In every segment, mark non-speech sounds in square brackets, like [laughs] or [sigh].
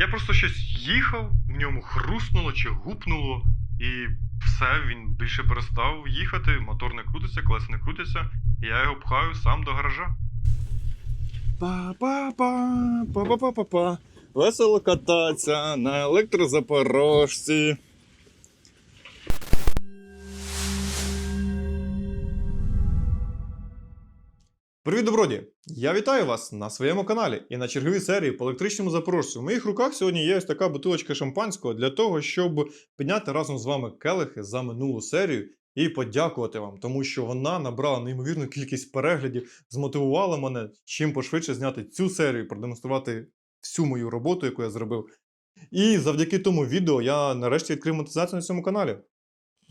Я просто щось їхав, в ньому хруснуло чи гупнуло, і все, він більше перестав їхати, мотор не крутиться, колеса не крутяться, і я його пхаю сам до гаража. Па-па-па, па-па-па-па-па. Весело кататься на електрозапорожці. Привіт, доброді! Я вітаю вас на своєму каналі і на черговій серії по електричному запорожцю. В моїх руках сьогодні є ось така бутилочка шампанського для того, щоб підняти разом з вами келихи за минулу серію і подякувати вам, тому що вона набрала неймовірну кількість переглядів, змотивувала мене чим пошвидше зняти цю серію, продемонструвати всю мою роботу, яку я зробив. І завдяки тому відео я нарешті відкрив монетизацію на цьому каналі.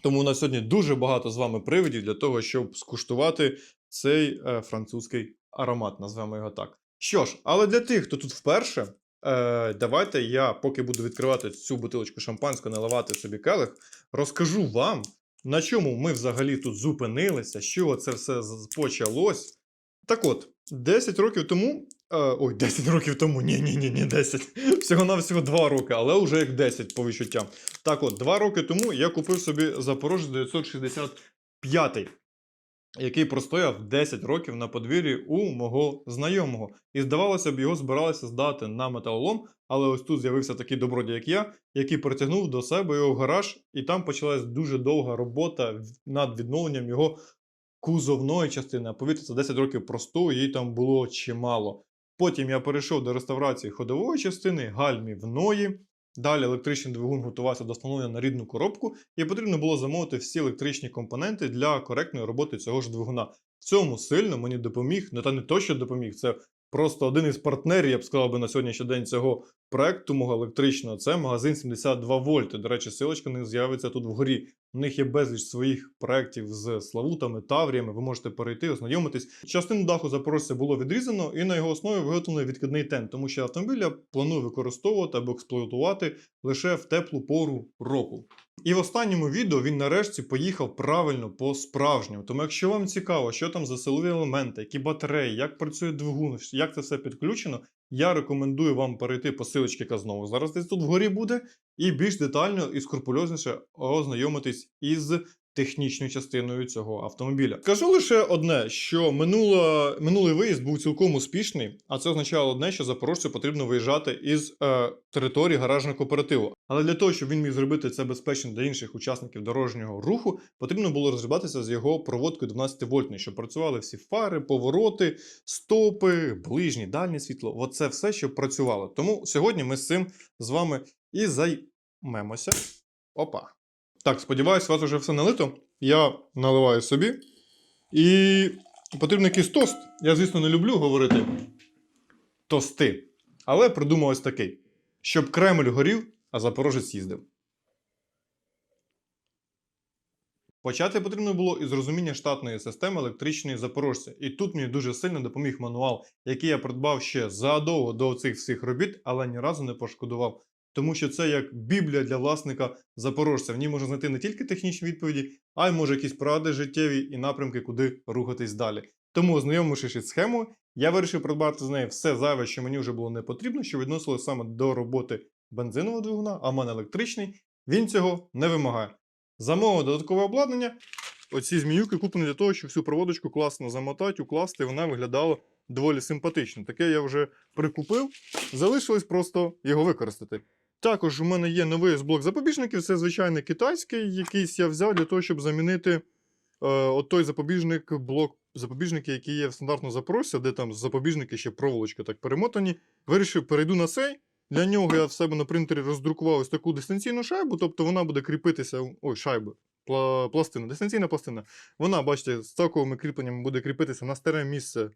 Тому на сьогодні дуже багато з вами приводів для того, щоб скуштувати цей е, французький аромат, назвемо його так. Що ж, але для тих, хто тут вперше, е, давайте я, поки буду відкривати цю бутилочку шампанського, наливати собі келих, розкажу вам, на чому ми взагалі тут зупинилися, чого це все почалось. Так от, 10 років тому. Е, ой, [laughs] 10 років тому, ні, ні, ні, ні, 10. Всього-навсього 2 роки, але вже як 10 по відчуттям. Так от, 2 роки тому я купив собі Запорожець 965, який простояв 10 років на подвір'ї у мого знайомого. І здавалося б, його збиралися здати на металолом, але ось тут з'явився такий добродій, як я, який притягнув до себе його в гараж, і там почалась дуже довга робота над відновленням його кузовної частини. А повірте, це 10 років простою, їй там було чимало. Потім я перейшов до реставрації ходової частини, гальмівної. Далі електричний двигун готувався до встановлення на рідну коробку, і потрібно було замовити всі електричні компоненти для коректної роботи цього ж двигуна. В цьому сильно мені допоміг, ну та не то, що допоміг, це просто один із партнерів, я б сказав би на сьогоднішній день цього проекту мого електричного. Це магазин 72 вольти. До речі, силочка не з'явиться тут вгорі. У них є безліч своїх проєктів з славутами, тавріями. Ви можете перейти, ознайомитись. Частину даху запорожця було відрізано, і на його основі виготовлений відкидний тент, тому що автомобіль я планую використовувати або експлуатувати лише в теплу пору року. І в останньому відео він нарешті поїхав правильно по справжньому. Тому, якщо вам цікаво, що там за силові елементи, які батареї, як працює двигун, як це все підключено, я рекомендую вам перейти по силочці, яка знову зараз десь тут вгорі буде, і більш детально і скрупульозніше ознайомитись із технічною частиною цього автомобіля. Скажу лише одне, що минула, минулий виїзд був цілком успішний, а це означало одне, що запорожцю потрібно виїжджати із е, території гаражного кооперативу. Але для того, щоб він міг зробити це безпечно для інших учасників дорожнього руху, потрібно було розібратися з його проводкою 12 вольтної, щоб працювали всі фари, повороти, стопи, ближні, дальнє світло. Оце все, щоб працювало. Тому сьогодні ми з цим з вами і займемося. Опа. Так, сподіваюсь, у вас вже все налито. Я наливаю собі. І потрібен якийсь тост. Я, звісно, не люблю говорити тости. Але придумав ось такий: щоб Кремль горів, а Запорожець їздив. Почати потрібно було із розуміння штатної системи електричної запорожця. І тут мені дуже сильно допоміг мануал, який я придбав ще задовго до цих всіх робіт, але ні разу не пошкодував. Тому що це як біблія для власника запорожця. В ній можна знайти не тільки технічні відповіді, а й може якісь поради життєві і напрямки, куди рухатись далі. Тому, ознайомившись із схемою, я вирішив придбати з неї все зайве, що мені вже було не потрібно, що відносилося саме до роботи бензинового двигуна, а в мене електричний. Він цього не вимагає. Замовив додаткове обладнання. Оці зміюки куплені для того, щоб всю проводочку класно замотати, укласти, і вона виглядала доволі симпатично. Таке я вже прикупив, залишилось просто його використати. Також у мене є новий блок запобіжників, це звичайний китайський, якийсь я взяв для того, щоб замінити е, от той запобіжник, блок запобіжники, які є в стандартному запросі, де там запобіжники ще проволочка так перемотані. Вирішив, перейду на цей. Для нього я в себе на принтері роздрукував ось таку дистанційну шайбу, тобто вона буде кріпитися. Ой, шайби. пла- Пластина, дистанційна пластина. Вона, бачите, з цоковими кріпленнями буде кріпитися на старе місце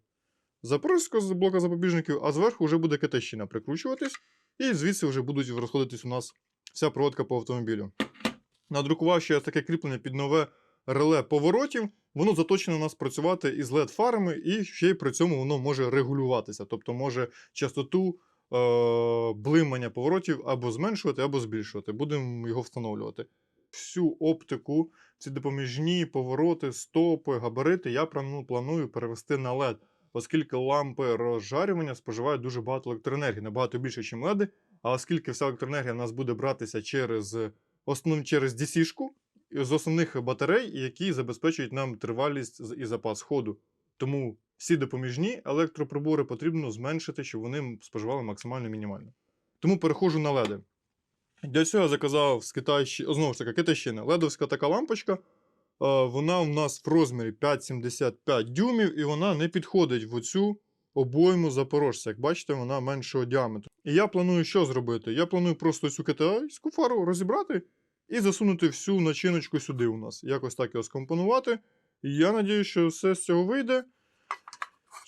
запорозького з блока запобіжників, а зверху вже буде китайщина прикручуватись, і звідси вже будуть розходитись у нас вся проводка по автомобілю. Надрукував ще таке кріплення під нове реле поворотів. Воно заточено у нас працювати із LED-фарами, і ще й при цьому воно може регулюватися. Тобто може частоту е- блимання поворотів або зменшувати, або збільшувати. Будемо його встановлювати. Всю оптику, ці допоміжні повороти, стопи, габарити я плану- планую перевести на LED, оскільки лампи розжарювання споживають дуже багато електроенергії, набагато більше, ніж LED, А оскільки вся електроенергія в нас буде братися через основ... через DC-шку з основних батарей, які забезпечують нам тривалість і запас ходу. Тому всі допоміжні електроприбори потрібно зменшити, щоб вони споживали максимально мінімально. Тому переходжу на LED. Для цього я заказав з Китайщини, знову ж таки, китайщина, ледовська така лампочка. Вона у нас в розмірі 5,75 дюймів, і вона не підходить в оцю обойму запорожця. Як бачите, вона меншого діаметру. І я планую що зробити? Я планую просто цю китайську фару розібрати і засунути всю начиночку сюди у нас. Якось так його скомпонувати. І я надію, що все з цього вийде.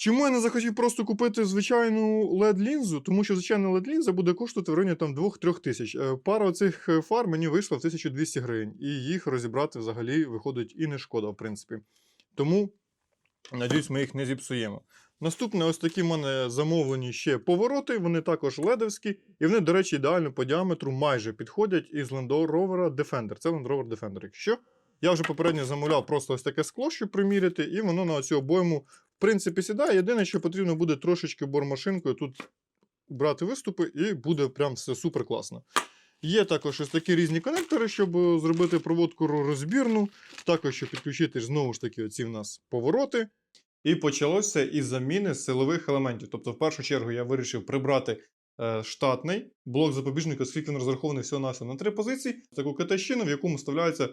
Чому я не захотів просто купити звичайну LED-лінзу? Тому що звичайна LED-лінза буде коштувати в районі там 2-3 тисяч. Е, Пара цих фар мені вийшла в 1200 гривень, і їх розібрати взагалі виходить і не шкода, в принципі. Тому, надіюсь, ми їх не зіпсуємо. Наступне, ось такі в мене замовлені ще повороти, вони також ледовські, і вони, до речі, ідеально по діаметру майже підходять із Land Rover Defender. Це Land Rover Defender. Якщо я вже попередньо замовляв просто ось таке скло, щоб приміряти, і воно на цю обойму, принципі, сідає. Єдине, що потрібно буде трошечки бормашинкою тут брати виступи, і буде прям все супер класно. Є також ось такі різні конектори, щоб е, зробити проводку розбірну. Також щоб підключити знову ж таки оці в нас повороти. І почалося із заміни силових елементів. Тобто, в першу чергу, я вирішив прибрати е, штатний блок запобіжника, оскільки він розрахований всього на на три позиції, таку катащину, в якому вставляються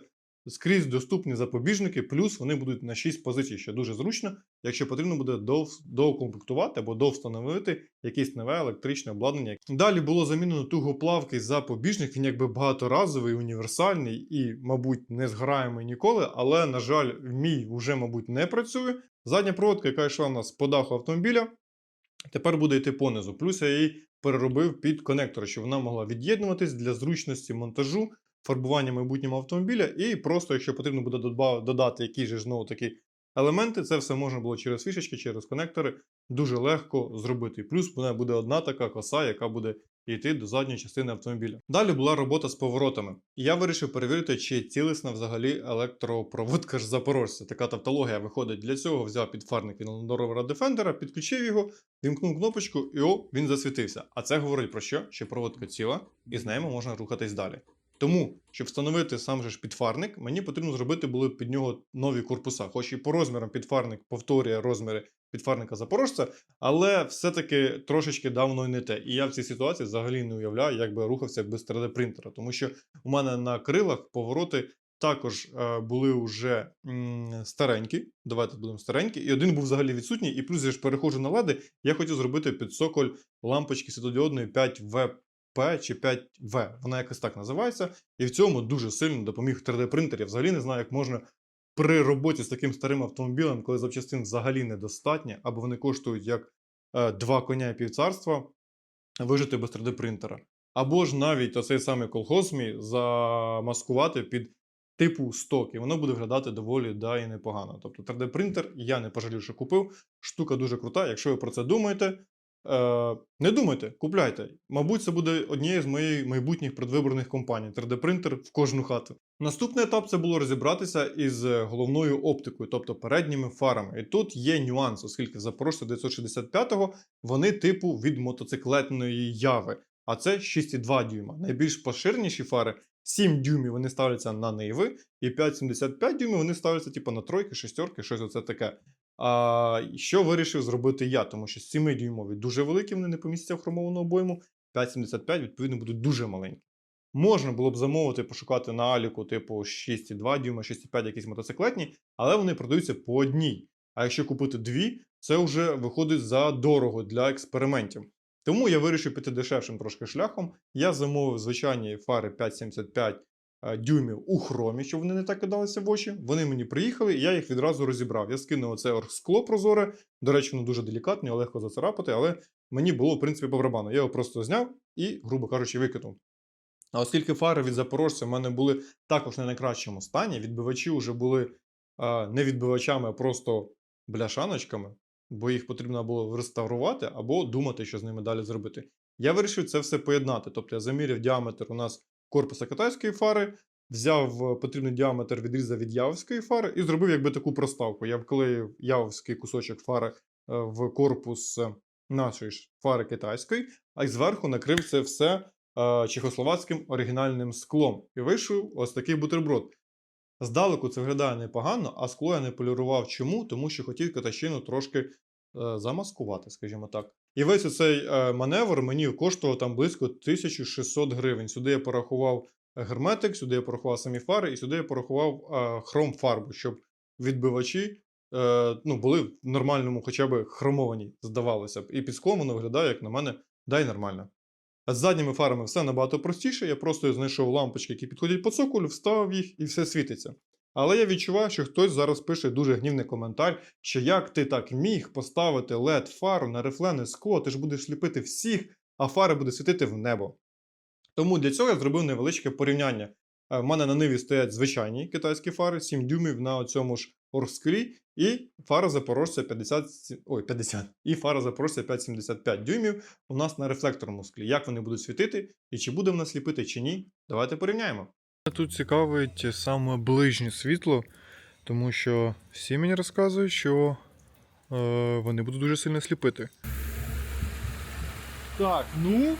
скрізь доступні запобіжники, плюс вони будуть на 6 позицій, що дуже зручно, якщо потрібно буде доукомплектувати або довстановити якесь нове електричне обладнання. Далі було замінено тугоплавкий запобіжник. Він якби багаторазовий, універсальний і, мабуть, не згораємий ніколи, але, на жаль, мій вже, мабуть, не працює. Задня проводка, яка йшла в нас по даху автомобіля, тепер буде йти понизу. Плюс я її переробив під конектор, щоб вона могла від'єднуватись для зручності монтажу, фарбування майбутнього автомобіля, і просто, якщо потрібно буде додати якісь знову такі елементи, це все можна було через фішечки, через конектори дуже легко зробити. Плюс вона буде одна така коса, яка буде йти до задньої частини автомобіля. Далі була робота з поворотами. Я вирішив перевірити, чи цілісна взагалі електропроводка ж запорожця. Така тавтологія виходить. Для цього взяв підфарник від Land Defender, підключив його, вімкнув кнопочку, і о, він засвітився. А це говорить про що? Що проводка ціла, і з нею можна рухатись далі. Тому, щоб встановити сам же ж підфарник, мені потрібно зробити були під нього нові корпуса. Хоч і по розмірам підфарник повторює розміри підфарника запорожця, але все-таки трошечки давно не те. І я в цій ситуації взагалі не уявляю, як би рухався без 3D-принтера. Тому що у мене на крилах повороти також е, були вже старенькі. Давайте будемо старенькі. І один був взагалі відсутній. І плюс я ж переходжу на леди. Я хотів зробити під соколь лампочки світодіодної 5V. P чи 5V, вона якось так називається, і в цьому дуже сильно допоміг 3D-принтер. Я взагалі не знаю, як можна при роботі з таким старим автомобілем, коли запчастин взагалі недостатньо, або вони коштують як е, два коня і півцарства, вижити без 3D-принтера. Або ж навіть оцей самий колхоз мій замаскувати під типу сток, і воно буде виглядати доволі да, і непогано. Тобто 3D-принтер я не пожалію, що купив. Штука дуже крута. Якщо ви про це думаєте, не думайте, купляйте. Мабуть, це буде однією з моїх майбутніх предвиборних компаній 3D-принтер в кожну хату. Наступний етап це було розібратися із головною оптикою, тобто передніми фарами. І тут є нюанс, оскільки в Запорожця 965-го вони типу від мотоциклетної яви, а це 6,2 дюйма. Найбільш поширеніші фари 7 дюймів вони ставляться на Нейви, і 5,75 дюймів вони ставляться типу на тройки, шестерки, щось оце таке. А, що вирішив зробити я? Тому що 7-дюймові дуже великі, вони не помістяться в хромовану обойму, 5,75, відповідно, будуть дуже маленькі. Можна було б замовити, пошукати на Аліку, типу 6,2 дюйма, 6,5 якісь мотоциклетні, але вони продаються по одній. А якщо купити дві, це вже виходить за дорого для експериментів. Тому я вирішив піти дешевшим трошки шляхом. Я замовив звичайні фари 5,75 е, дюймів у хромі, щоб вони не так кидалися в очі. Вони мені приїхали, і я їх відразу розібрав. Я скинув оце оргскло прозоре. До речі, воно дуже делікатне, легко зацарапати, але мені було, в принципі, по барабану. Я його просто зняв і, грубо кажучи, викинув. А оскільки фари від запорожця в мене були також не на найкращому стані, відбивачі вже були а, не відбивачами, а просто бляшаночками, бо їх потрібно було реставрувати або думати, що з ними далі зробити. Я вирішив це все поєднати. Тобто я заміряв діаметр у нас корпуса китайської фари, взяв е, потрібний діаметр відрізав від явської фари і зробив якби таку проставку. Я вклеїв явський кусочок фари е, в корпус е, нашої фари китайської, а й зверху накрив це все чехословацьким оригінальним склом. І вийшов ось такий бутерброд. Здалеку це виглядає непогано, а скло я не полірував. Чому? Тому що хотів катащину трошки замаскувати, скажімо так. І весь цей е, маневр мені коштував там близько 1600 гривень. Сюди я порахував герметик, сюди я порахував самі фари, і сюди я порахував е, хром фарбу, щоб відбивачі е, ну, були в нормальному, хоча б хромовані, здавалося б. І під склом воно виглядає, як на мене, дай нормально. А з задніми фарами все набагато простіше. Я просто знайшов лампочки, які підходять по цоколю, вставив їх і все світиться. Але я відчуваю, що хтось зараз пише дуже гнівний коментар, що як ти так міг поставити led фару на рифлене скло, ти ж будеш сліпити всіх, а фари буде світити в небо. Тому для цього я зробив невеличке порівняння. У мене на ниві стоять звичайні китайські фари, 7 дюймів на цьому ж оргсклі, і фара Запорожця 50, ой, 50, і фара Запорожця 5,75 дюймів у нас на рефлекторному склі. Як вони будуть світити і чи буде в нас сліпити, чи ні, давайте порівняємо. Тут цікавить саме ближнє світло, тому що всі мені розказують, що е, вони будуть дуже сильно сліпити. Так, ну.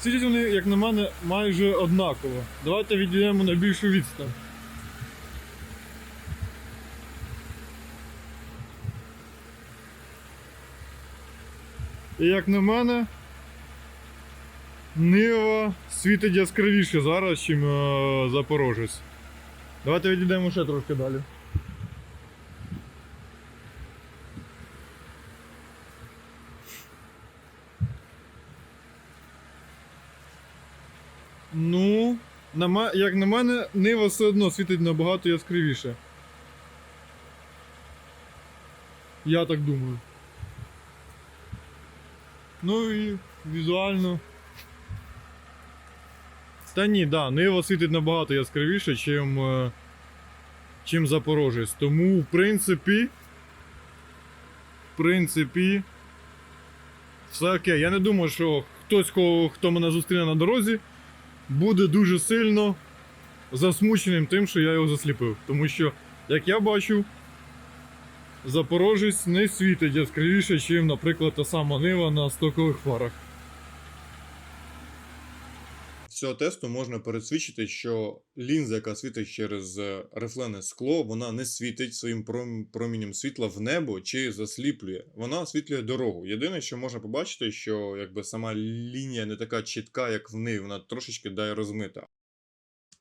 Світять вони, як на мене, майже однаково. Давайте відійдемо на більшу відстань. І як на мене, Нива світить яскравіше зараз, чим е, Запорожець. Давайте відійдемо ще трошки далі. Ну, як на мене, Нива все одно світить набагато яскравіше. Я так думаю. Ну і візуально. Та ні, да, Нива світить набагато яскравіше, чим, е, чим Запорожець. Тому, в принципі. В принципі. Все окей. Я не думаю, що хтось, кого, хто мене зустріне на дорозі, буде дуже сильно засмученим тим, що я його засліпив. Тому що, як я бачу, Запорожець не світить яскравіше, ніж, наприклад, та сама Нива на стокових фарах. Цього тесту можна пересвідчити, що лінза, яка світить через е, рифлене скло, вона не світить своїм промінням світла в небо чи засліплює. Вона освітлює дорогу. Єдине, що можна побачити, що якби сама лінія не така чітка, як в неї, вона трошечки дає розмита.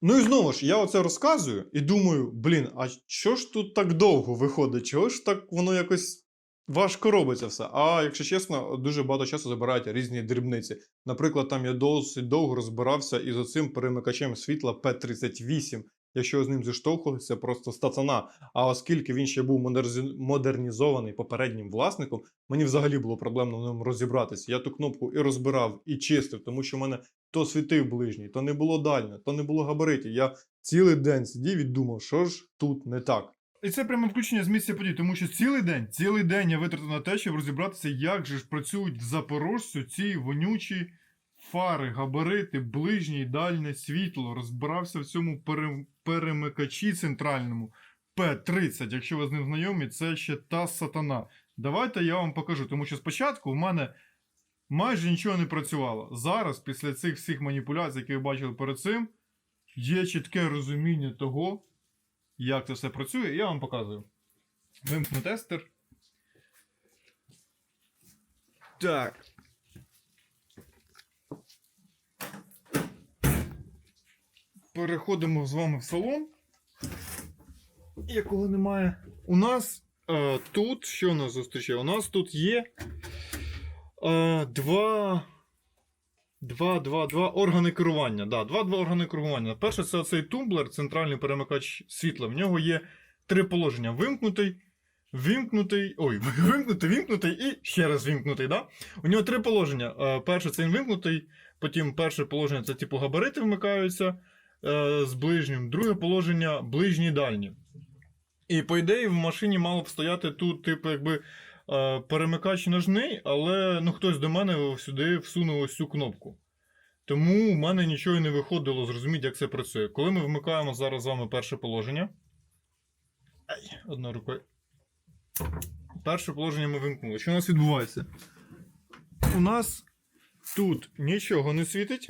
Ну і знову ж, я оце розказую і думаю, блін, а що ж тут так довго виходить? Чого ж так воно якось важко робиться все? А якщо чесно, дуже багато часу забирають різні дрібниці. Наприклад, там я досить довго розбирався із оцим перемикачем світла P38. Якщо з ним зіштовхувалися, це просто стацана. А оскільки він ще був модернізований попереднім власником, мені взагалі було проблемно в ньому розібратися. Я ту кнопку і розбирав, і чистив, тому що в мене то світив ближній, то не було дальньо, то не було габаритів. Я цілий день сидів і думав, що ж тут не так. І це пряме включення з місця подій, тому що цілий день, цілий день я витратив на те, щоб розібратися, як же ж працюють в Запорожцю ці вонючі фари, габарити, ближнє і дальнє світло. Розбирався в цьому пере- перемикачі центральному P30. Якщо ви з ним знайомі, це ще та сатана. Давайте я вам покажу, тому що спочатку в мене майже нічого не працювало. Зараз, після цих всіх маніпуляцій, які ви бачили перед цим, є чітке розуміння того, як це все працює, я вам показую. Вимкну тестер. Так. Переходимо з вами в салон. Якого немає. У нас е, тут, що нас зустрічає? У нас тут є е, два. Два, два, два органи керування. Да, два, два органи керування. Перше, це цей тумблер, центральний перемикач світла. В нього є три положення: вимкнутий, вимкнутий. Ой, [laughs] вимкнутий, вимкнутий і ще раз вимкнутий. Да? У нього три положення. Е, Перше це він вимкнутий, потім перше положення це типу габарити вмикаються е, з ближнім, друге положення ближні дальні. І по ідеї в машині мало б стояти тут, типу, якби перемикач ножний, але ну, хтось до мене сюди всунув ось цю кнопку. Тому в мене нічого не виходило зрозуміти, як це працює. Коли ми вмикаємо зараз з вами перше положення. Ай, одною рукою. Перше положення ми вимкнули. Що у нас відбувається? У нас тут нічого не світить.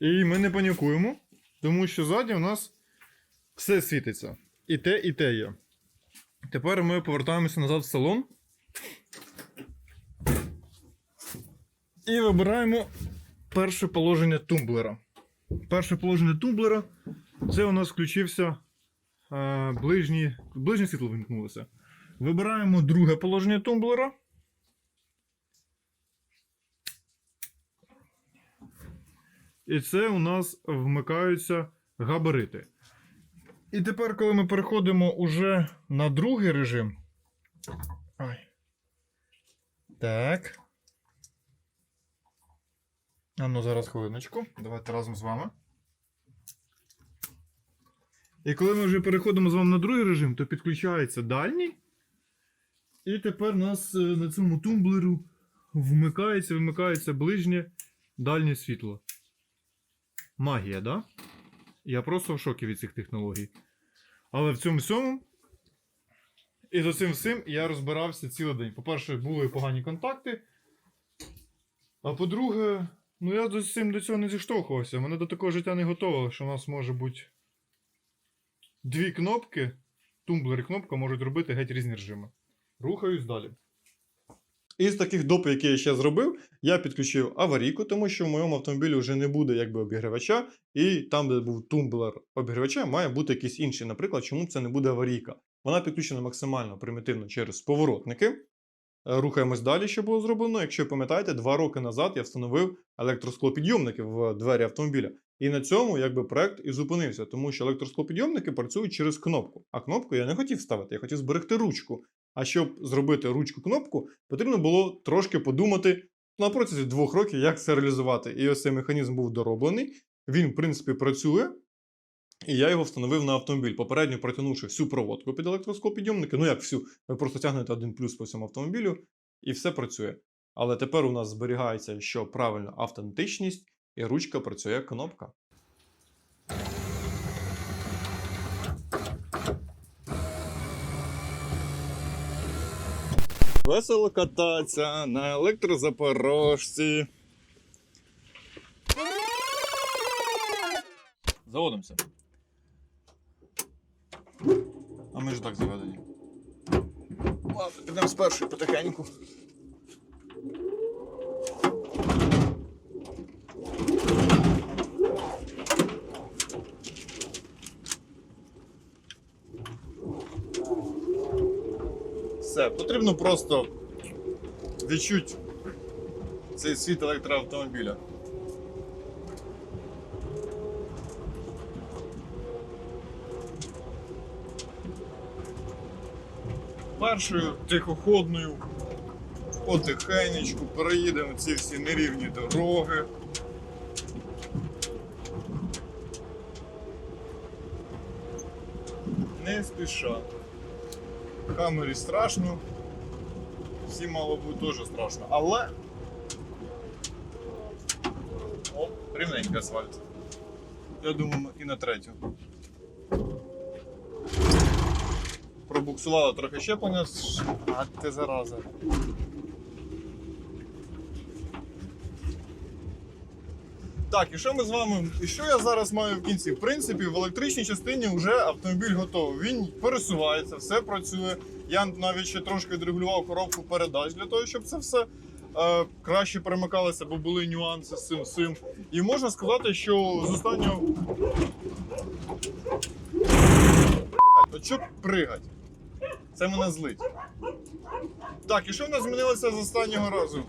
І ми не панікуємо, тому що ззаді у нас все світиться. І те, і те є. Тепер ми повертаємося назад в салон. І вибираємо перше положення тумблера. Перше положення тумблера це у нас включився е, ближнє, ближнє світло вимкнулося. Вибираємо друге положення тумблера. І це у нас вмикаються габарити. І тепер, коли ми переходимо уже на другий режим. Ой. Так. А ну зараз хвилиночку. Давайте разом з вами. І коли ми вже переходимо з вами на другий режим, то підключається дальній. І тепер у нас е, на цьому тумблеру вмикається, вмикається ближнє дальнє світло. Магія, да? Я просто в шокі від цих технологій. Але в цьому всьому. І за цим всім я розбирався цілий день. По-перше, були погані контакти. А по-друге, ну я до цим до цього не зіштовхувався. Мене до такого життя не готово, що у нас може бути дві кнопки, тумблер і кнопка можуть робити геть різні режими. Рухаюсь далі. Із таких доп, які я ще зробив, я підключив аварійку, тому що в моєму автомобілі вже не буде якби обігрівача, і там, де був тумблер обігрівача, має бути якийсь інший. Наприклад, чому це не буде аварійка? Вона підключена максимально примітивно через поворотники. Е, Рухаємось далі, що було зроблено. Якщо пам'ятаєте, два роки назад я встановив електросклопідйомники в двері автомобіля. І на цьому якби проект і зупинився, тому що електросклопідйомники працюють через кнопку. А кнопку я не хотів ставити, я хотів зберегти ручку. А щоб зробити ручку-кнопку, потрібно було трошки подумати на протязі двох років, як це реалізувати. І ось цей механізм був дороблений. Він, в принципі, працює. І я його встановив на автомобіль, попередньо протягнувши всю проводку під електроскоп-підйомники. Ну як всю, ви просто тягнете один плюс по всьому автомобілю, і все працює. Але тепер у нас зберігається, що правильно автентичність, і ручка працює як кнопка. Весело кататися на електрозапорожці. Заводимося. А ми ж так заведені. Ладно, підемо спершу потихеньку. Все, потрібно просто відчути цей світ електроавтомобіля. Першою тихоходною потихенечку переїдемо ці всі нерівні дороги. Не спіша. Камері страшно. Всім мало бути теж страшно. Але. О, рівненький асфальт. Я думаю, і на третю. Пробуксувало трохи щеплення. А ти зараза. Так, і що ми з вами. І що я зараз маю в кінці? В принципі, в електричній частині вже автомобіль готовий. Він пересувається, все працює. Я навіть ще трошки відрегулював коробку передач для того, щоб це все е, краще перемикалося, бо були нюанси з цим всім. І можна сказати, що з останнього. От що пригать? Це мене злить. Так, і що в нас змінилося з останнього разу?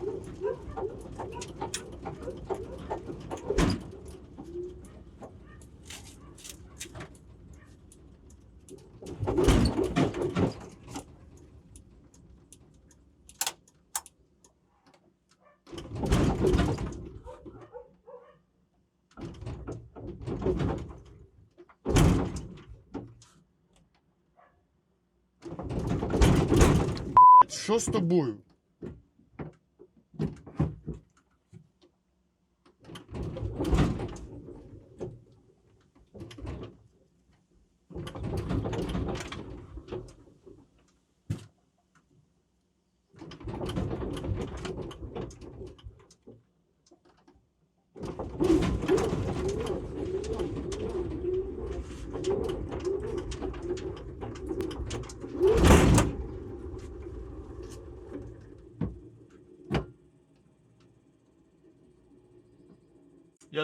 Блядь, що з тобою?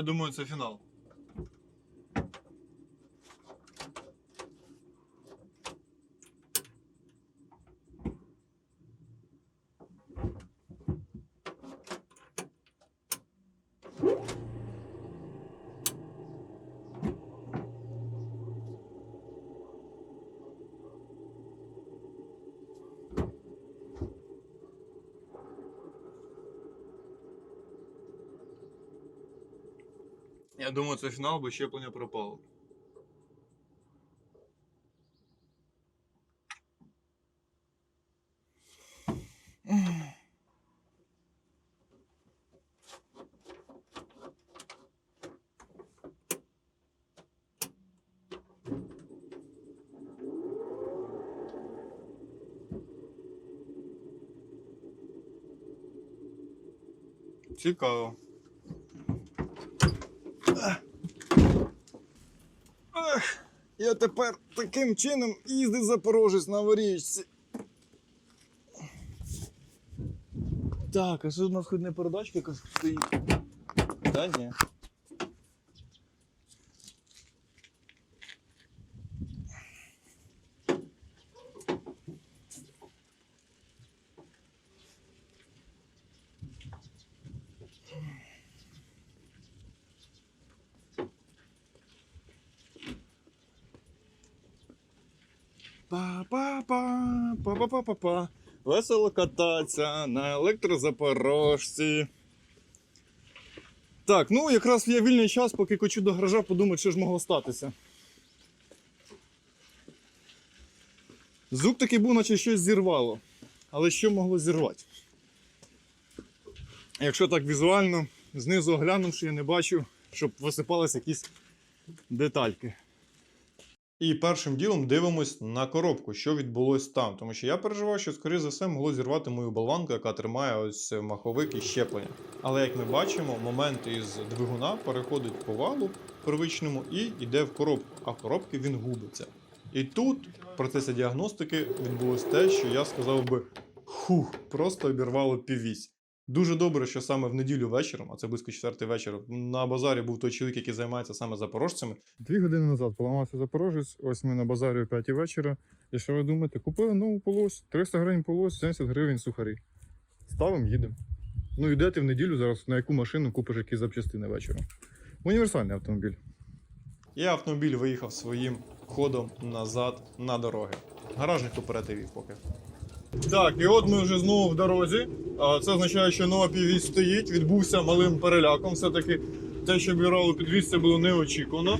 Думаю, це фінал. Я думаю, це фінал, бо щеплення пропало. Цікаво. Я тепер таким чином їздив Запорожець на ворічці. Так, а що у нас хоч не передачка якась стоїть? Та ні. Па-па-па, па-па-па-па-па. Весело кататися на електрозапорожці. Так, ну якраз є вільний час, поки кочу до гаража, подумати, що ж могло статися. Звук такий був, наче щось зірвало. Але що могло зірвати? Якщо так візуально, знизу оглянувши, я не бачу, щоб висипалися якісь детальки. І першим ділом дивимось на коробку, що відбулось там. Тому що я переживав, що, скоріше за все, могло зірвати мою болванку, яка тримає ось маховик і щеплення. Але як ми бачимо, момент із двигуна переходить по валу первичному і йде в коробку, а в коробці він губиться. І тут в процесі діагностики відбулось те, що я сказав би хух, просто обірвало піввісь. Дуже добре, що саме в неділю вечором, а це близько 4 вечора, на базарі був той чоловік, який займається саме запорожцями, Дві години назад поламався Запорожець, ось ми на базарі о 5 вечора. І що ви думаєте, купили нову полось, 300 гривень полось, 70 гривень сухарі. Ставимо, їдемо. Ну йде ти в неділю зараз на яку машину купиш які запчастини вечором. Універсальний автомобіль. І автомобіль виїхав своїм ходом назад на дороги. Гаражник оперативів поки. Так, і от ми вже знову в дорозі. Це означає, що нова піввісь стоїть, відбувся малим переляком. Все-таки те, що бюрало підвіз, це було неочікувано.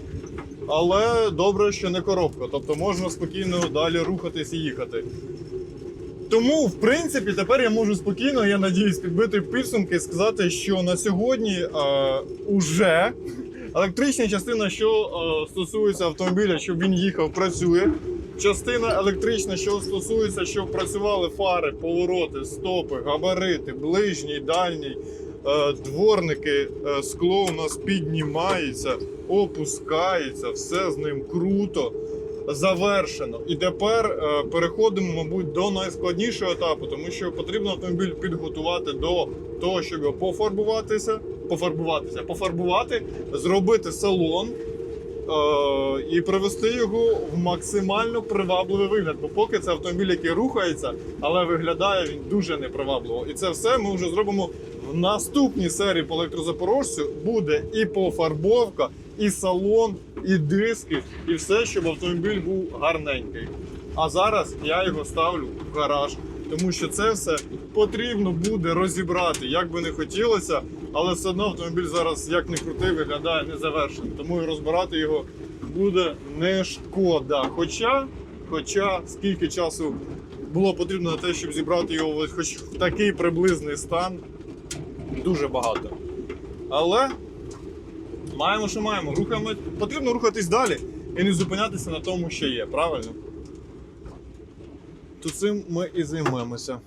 Але добре, що не коробка. Тобто можна спокійно далі рухатись і їхати. Тому, в принципі, тепер я можу спокійно, я надіюсь, підбити підсумки і сказати, що на сьогодні е, уже електрична частина, що е, стосується автомобіля, щоб він їхав, працює. Частина електрична, що стосується, щоб працювали фари, повороти, стопи, габарити, ближній, дальній, е, дворники, е, скло у нас піднімається, опускається, все з ним круто. Завершено. І тепер е, переходимо, мабуть, до найскладнішого етапу, тому що потрібно автомобіль підготувати до того, щоб його пофарбуватися, пофарбуватися, пофарбувати, зробити салон, і привести його в максимально привабливий вигляд. Бо поки це автомобіль, який рухається, але виглядає він дуже непривабливо. І це все ми вже зробимо в наступній серії по електрозапорожцю. Буде і пофарбовка, і салон, і диски, і все, щоб автомобіль був гарненький. А зараз я його ставлю в гараж, тому що це все потрібно буде розібрати, як би не хотілося, але все одно автомобіль зараз, як не крутий, виглядає незавершеним. Тому і розбирати його буде не шкода. Хоча, хоча скільки часу було потрібно на те, щоб зібрати його хоч в такий приблизний стан, дуже багато. Але маємо, що маємо. Рухаємо. Потрібно рухатись далі і не зупинятися на тому, що є, правильно? То цим ми і займемося.